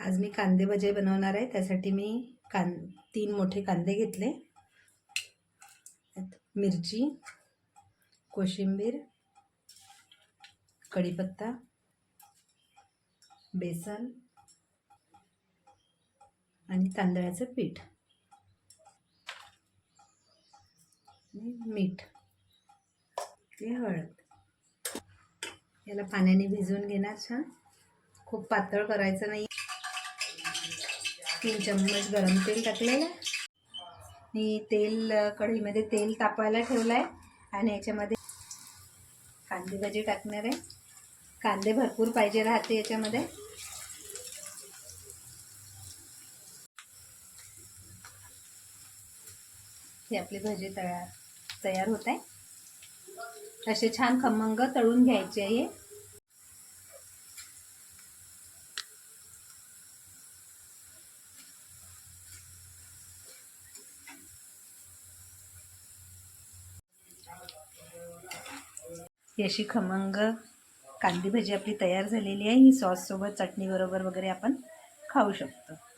आज मी कांदे भजे बनवणार आहे त्यासाठी मी कां तीन मोठे कांदे घेतले. मिरची कोशिंबीर कढीपत्ता बेसन आणि तांदळाचं पीठ. आणि मीठ. ते हळद. याला पाण्याने भिजवून घेणार छान. खूप पातळ करायचं नाही. तीन चम्मच गरम तेल टाकलेलं आहे. मी तेल कढईमध्ये तेल तापायला ठेवलं आहे आणि याच्यामध्ये कांदे भजी टाकणार आहे. कांदे भरपूर पाहिजे राहते याच्यामध्ये. ही आपली भजी तयार तयार होत आहे. असे छान खमंग तळून घ्यायचे आहे ही अशी खमंग कांदी भजी आपली तयार झालेली आहे. ही सॉससोबत चटणीबरोबर वगैरे आपण खाऊ शकतो.